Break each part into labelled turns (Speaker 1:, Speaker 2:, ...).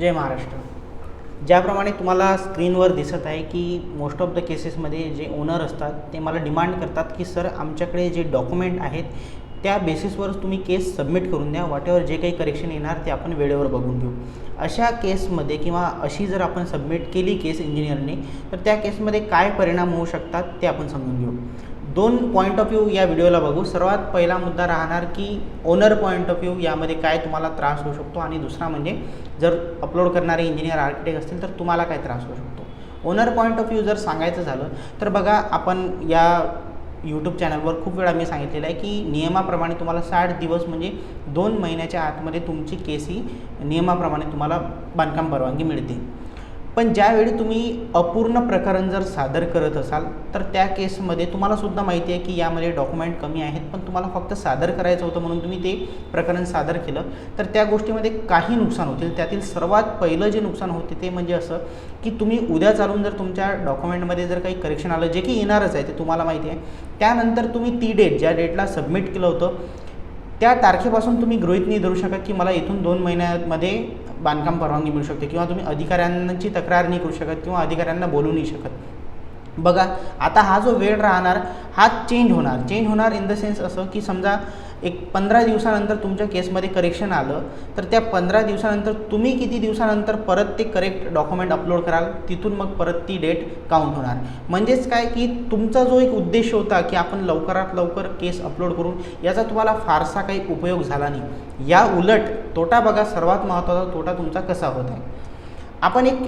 Speaker 1: जय महाराष्ट्र. ज्याप्रमाणे तुम्हाला स्क्रीनवर दिसत आहे की मोस्ट ऑफ द केसेसमध्ये जे ओनर असतात ते मला डिमांड करतात की सर आमच्याकडे जे डॉक्युमेंट आहेत त्या बेसिसवरच तुम्ही केस सबमिट करून द्या. वाटेवर जे काही करेक्शन येणार ते आपण वेळेवर बघून घेऊ. अशा केसमध्ये किंवा अशी जर आपण सबमिट केली केस इंजिनियरने तर त्या केसमध्ये काय परिणाम होऊ शकतात ते आपण समजून घेऊ. दोन पॉईंट ऑफ व्ह्यू या व्हिडिओला बघू. सर्वात पहिला मुद्दा राहणार की ओनर पॉईंट ऑफ व्ह्यू यामध्ये काय तुम्हाला त्रास होऊ शकतो आणि दुसरा म्हणजे जर अपलोड करणारे इंजिनियर आर्किटेक्ट असतील तर तुम्हाला काय त्रास होऊ शकतो? ओनर पॉईंट ऑफ व्ह्यू जर सांगायचं झालं तर बघा आपण या यूट्यूब चॅनलवर खूप वेळा मी सांगितलेलं आहे की नियमाप्रमाणे तुम्हाला साठ दिवस म्हणजे दोन महिन्याच्या आतमध्ये तुमची केस ही नियमाप्रमाणे तुम्हाला बांधकाम परवानगी मिळते. पण ज्यावेळी तुम्ही अपूर्ण प्रकरण जर सादर करत असाल तर त्या केसमध्ये तुम्हाला सुद्धा माहिती आहे की यामध्ये डॉक्युमेंट कमी आहेत पण तुम्हाला फक्त सादर करायचं होतं म्हणून तुम्ही ते प्रकरण सादर केलं. तर त्या गोष्टीमध्ये काही नुकसान होतील. त्यातील सर्वात पहिलं जे नुकसान होते ते म्हणजे असं की तुम्ही उद्या चालून जर तुमच्या डॉक्युमेंटमध्ये जर काही करेक्शन आलं जे की येणारच आहे ते तुम्हाला माहिती आहे. त्यानंतर तुम्ही ती डेट ज्या डेटला सबमिट केलं होतं त्या तारखेपासून तुम्ही गृहित नाही धरू शकत की मला इथून दोन महिन्यामध्ये बांधकाम परवानगी मिळू शकते किंवा तुम्ही अधिकाऱ्यांची तक्रार नाही करू शकत किंवा अधिकाऱ्यांना बोलू नाही शकत. बघा आता हा जो वेळ राहणार हा चेंज होणार. चेंज होणार इन द सेन्स असं की समजा एक पंधरा दिवसानंतर तुमच्या केसमध्ये करेक्शन आलं तर त्या पंधरा दिवसानंतर तुम्ही किती दिवसानंतर परत ते करेक्ट डॉक्युमेंट अपलोड कराल तिथून मग परत ती डेट काउंट होणार. म्हणजेच काय की तुमचा जो एक उद्देश होता की आपण लवकरात लवकर केस अपलोड करून याचा तुम्हाला फारसा काही उपयोग झाला नाही. या उलट तोटा बघा सर्वात महत्त्वाचा तोटा तुमचा कसा होत आहे? आपण एक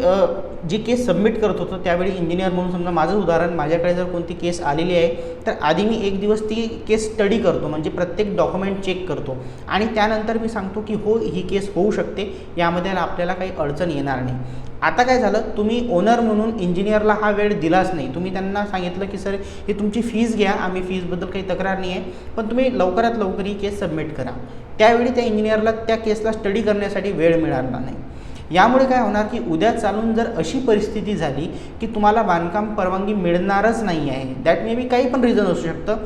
Speaker 1: जी केस सबमिट करत होतो त्यावेळी इंजिनियर म्हणून समजा माझं उदाहरण माझ्याकडे जर कोणती केस आलेली आहे तर आधी मी एक दिवस ती केस स्टडी करतो म्हणजे प्रत्येक डॉक्युमेंट चेक करतो. आणि त्यानंतर मी सांगतो की हो ही केस होऊ शकते यामध्ये आपल्याला काही अडचण येणार नाही. आता काय झालं तुम्ही ओनर म्हणून इंजिनियरला हा वेळ दिलाच नाही. तुम्ही त्यांना सांगितलं की सर ही तुमची फीज घ्या आम्ही फीजबद्दल काही तक्रार नाही आहे पण तुम्ही लवकरात लवकर ही केस सबमिट करा. त्यावेळी त्या इंजिनियरला त्या केसला स्टडी करण्यासाठी वेळ मिळाला नाही. यामुळे काय होणार की उद्या चालून जर अशी परिस्थिती झाली की तुम्हाला बांधकाम परवानगी मिळणारच नाही आहे. दॅट मे बी काही पण रिझन असू शकतं.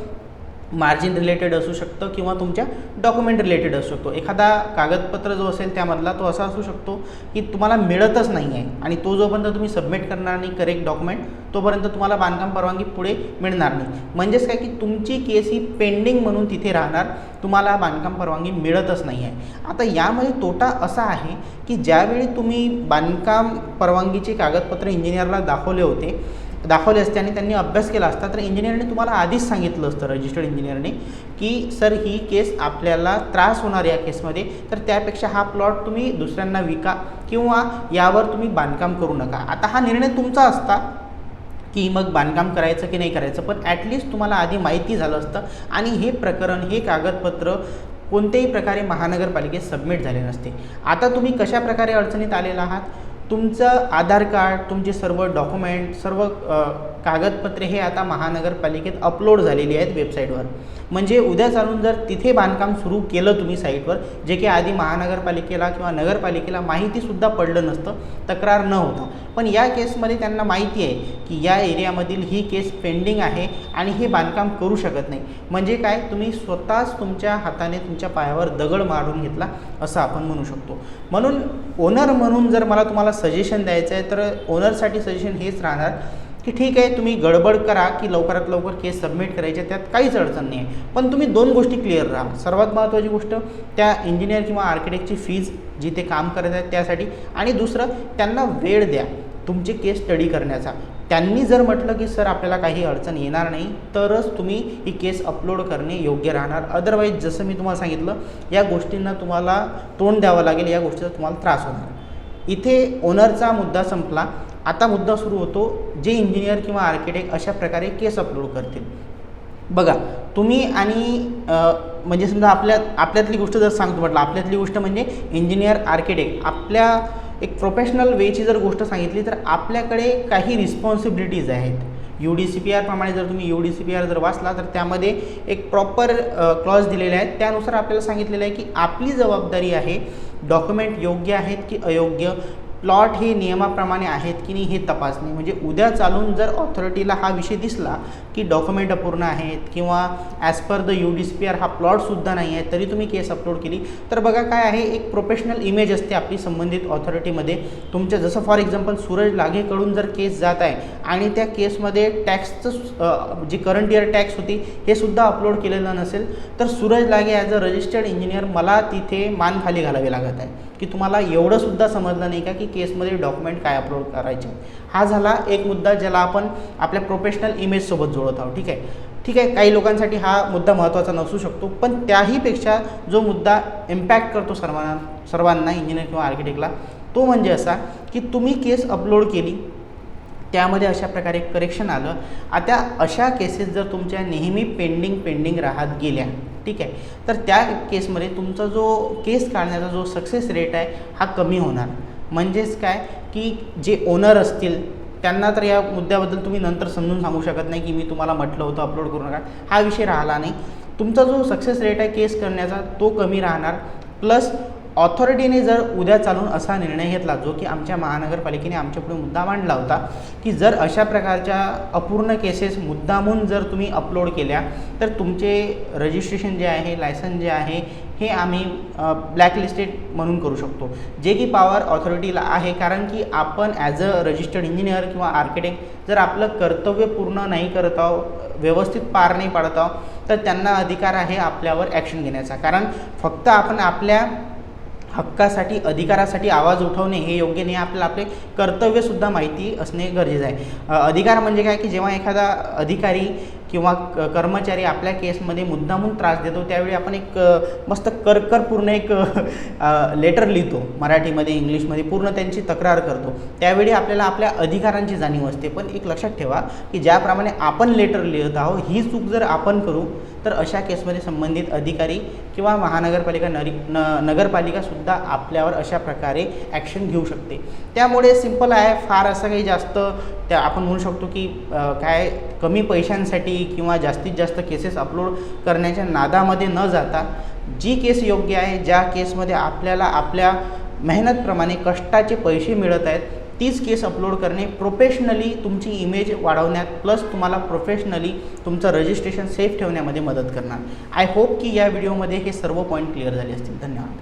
Speaker 1: मार्जिन रिलेटेड असू शकतं किंवा तुमच्या डॉक्युमेंट रिलेटेड असू शकतो. एखादा कागदपत्र जो असेल त्यामधला तो असा असू शकतो की तुम्हाला मिळतच नाही आहे आणि तो जोपर्यंत तुम्ही सबमिट करणार नाही करेक्ट डॉक्युमेंट तोपर्यंत तुम्हाला बांधकाम परवानगी पुढे मिळणार नाही. म्हणजेच काय की तुमची केस ही पेंडिंग म्हणून तिथे राहणार तुम्हाला बांधकाम परवानगी मिळतच नाही आहे आता यामध्ये तोटा असा आहे की ज्यावेळी तुम्ही बांधकाम परवानगीचे कागदपत्र इंजिनियरला दाखवले होते दाखवले असते आणि त्यांनी अभ्यास केला असता तर इंजिनियरने तुम्हाला आधीच सांगितलं असतं रजिस्टर्ड इंजिनियरने की सर ही केस आपल्याला त्रास होणार या केसमध्ये तर त्यापेक्षा हा प्लॉट तुम्ही दुसऱ्यांना विका किंवा यावर तुम्ही बांधकाम करू नका. आता हा निर्णय तुमचा असता की मग बांधकाम करायचं की नाही करायचं पण ॲटलिस्ट तुम्हाला आधी माहिती झालं असतं आणि हे प्रकरण हे कागदपत्र कोणत्याही प्रकारे महानगरपालिकेत सबमिट झाले नसते. आता तुम्ही कशा प्रकारे अडचणीत आलेला आहात? तुमचं आधार कार्ड तुमचे सर्व डॉक्युमेंट सर्व कागदपत्रे हे आता महानगरपालिकेत अपलोड झालेली आहेत वेबसाईटवर. म्हणजे उद्या चालून जर तिथे बांधकाम सुरू केलं तुम्ही साईटवर जे की आधी महानगरपालिकेला किंवा नगरपालिकेला माहितीसुद्धा पडलं नसतं तक्रार न होता. पण या केसमध्ये त्यांना माहिती आहे की या एरियामधील ही केस पेंडिंग आहे आणि हे बांधकाम करू शकत नाही. म्हणजे काय? तुम्ही स्वतःच तुमच्या हाताने तुमच्या पायावर दगड मारून घेतला असं आपण म्हणू शकतो. म्हणून ओनर म्हणून जर मला तुम्हाला सजेशन द्यायचं आहे तर ओनरसाठी सजेशन हेच राहणार की ठीक आहे तुम्ही गडबड करा की लवकरात लवकर केस सबमिट करायचे त्यात काहीच अडचण नाही आहे पण तुम्ही दोन गोष्टी क्लिअर राहा. सर्वात महत्त्वाची गोष्ट त्या इंजिनियर किंवा आर्किटेक्टची फीज जिथे काम करत आहेत त्यासाठी. आणि दुसरं त्यांना वेळ द्या तुमचे केस स्टडी करण्याचा. त्यांनी जर म्हटलं की सर आपल्याला काही अडचण येणार नाही तरच तुम्ही ही केस अपलोड करणे योग्य राहणार. अदरवाईज जसं मी तुम्हाला सांगितलं या गोष्टींना तुम्हाला तोंड द्यावं लागेल या गोष्टीचा तुम्हाला त्रास होणार. इथे ओनरचा मुद्दा संपला. आता मुद्दा सुरू होतो जे इंजिनियर किंवा आर्किटेक्ट अशा प्रकारे केस अपलोड करतील. बघा तुम्ही आणि म्हणजे समजा आपल्या आपल्यातली गोष्ट जर सांगतो म्हटलं आपल्यातली गोष्ट म्हणजे इंजिनियर आर्किटेक्ट आपल्या एक प्रोफेशनल वेची जर गोष्ट सांगितली तर आपल्याकडे काही रिस्पॉन्सिबिलिटीज आहेत. यू डी सी पी आरप्रमाणे जर तुम्ही U D C P R जर वाचला तर त्यामध्ये एक प्रॉपर क्लॉज दिलेले आहेत. त्यानुसार आपल्याला सांगितलेलं आहे की आपली जबाबदारी आहे डॉक्युमेंट योग्य आहेत की अयोग्य प्लॉट हे नियमाप्रमाणे आहेत की नाही हे तपासणे. म्हणजे उद्या चालून जर ऑथॉरिटीला हा विषय दिसला की डॉक्युमेंट अपूर्ण आहेत किंवा as per the U D C P R हा प्लॉटसुद्धा नाही आहे तरी तुम्ही केस अपलोड केली. तर बघा काय आहे एक प्रोफेशनल इमेज असते आपली संबंधित ऑथॉरिटीमध्ये तुमच्या जसं फॉर एक्झाम्पल सूरज लागेकडून जर केस जात आहे आणि त्या केसमध्ये टॅक्सचं जी करंट इयर टॅक्स होती हे सुद्धा अपलोड केलेलं नसेल तर सूरज लागे ॲज अ रजिस्टर्ड इंजिनियर मला तिथे मान खाली घालावी लागत आहे. की तुम्हाला एवढंसुद्धा समजलं नाही का की केसमध्ये डॉक्युमेंट काय अपलोड करायचे. हा झाला एक मुद्दा ज्याला आपण आपल्या प्रोफेशनल इमेजसोबत जोडत आहोत. ठीक आहे? ठीक आहे काही लोकांसाठी हा मुद्दा महत्त्वाचा नसू शकतो पण त्याहीपेक्षा जो मुद्दा इम्पॅक्ट करतो सर्वांना सर्वांना इंजिनियर किंवा आर्किटेक्टला तो म्हणजे असा की तुम्ही केस अपलोड केली त्यामध्ये अशा प्रकारे करेक्शन आलं. आता अशा केसेस जर तुमच्या नेहमी पेंडिंग पेंडिंग राहत गेल्या ठीक आहे? तर त्या केसमध्ये तुमचा जो केस काढण्याचा जो सक्सेस रेट आहे हा कमी होणार. म्हणजेच काय? की जे ओनर असतील त्यांना तर या मुद्द्याबद्दल तुम्ही नंतर समजून सांगू शकत नाही की मी तुम्हाला म्हटलं होतं अपलोड करू नका. हा विषय राहिला नाही. तुमचा जो सक्सेस रेट आहे केस करण्याचा तो कमी राहणार. प्लस ऑथॉरिटीने जर उद्या चालून असा निर्णय घेतला जो की आमच्या महानगरपालिकेने आमच्यापुढे मुद्दा मांडला होता की जर अशा प्रकारच्या अपूर्ण केसेस मुद्दामून जर तुम्ही अपलोड केल्या तर तुमचे रजिस्ट्रेशन जे आहे लायसन जे आहे हे आम्ही ब्लॅकलिस्टेड म्हणून करू शकतो. जे की पॉवर ऑथॉरिटीला आहे कारण की आपण ॲज अ रजिस्टर्ड इंजिनियर किंवा आर्किटेक्ट जर आपलं कर्तव्य पूर्ण नाही करत आहो व्यवस्थित पार नाही पाडत आहो तर त्यांना अधिकार आहे आपल्यावर ॲक्शन घेण्याचा. कारण फक्त आपण आपल्या हक्कासाठी अधिकारासाठी आवाज उठवणे हे योग्य नाही आपल्याला आपले कर्तव्यसुद्धा माहिती असणे गरजेचं आहे. अधिकार म्हणजे काय? की जेव्हा एखादा अधिकारी किंवा क- कर्मचारी आपल्या केसमध्ये मुद्दामून त्रास देतो त्यावेळी आपण एक मस्त करकर पूर्ण एक लेटर लिहितो मराठीमध्ये इंग्लिशमध्ये पूर्ण त्यांची तक्रार करतो. त्यावेळी आपल्याला आपल्या अधिकारांची जाणीव असते. पण एक लक्षात ठेवा की ज्याप्रमाणे आपण लेटर लिहित आहोत ही चूक जर आपण करू तर अशा केसमध्ये संबंधित अधिकारी किंवा महानगरपालिका नरी न नगरपालिकासुद्धा आपल्यावर अशा प्रकारे ॲक्शन घेऊ शकते. त्यामुळे सिंपल आहे. फार असं काही जास्त त्या आपण म्हणू शकतो की काय कमी पैशांसाठी किंवा जास्तीत जास्त केसेस अपलोड करण्याच्या नादामध्ये न जाता जी केस योग्य आहे ज्या केसमध्ये आपल्याला आपल्या मेहनतप्रमाणे कष्टाचे पैसे मिळत आहेत तीच केस अपलोड करणे प्रोफेशनली तुमची इमेज वाढवण्यात प्लस तुम्हाला प्रोफेशनली तुमचं रजिस्ट्रेशन सेफ ठेवण्यामध्ये मदत करणार. आय होप की या व्हिडिओमध्ये हे सर्व पॉईंट क्लिअर झाले असतील. धन्यवाद.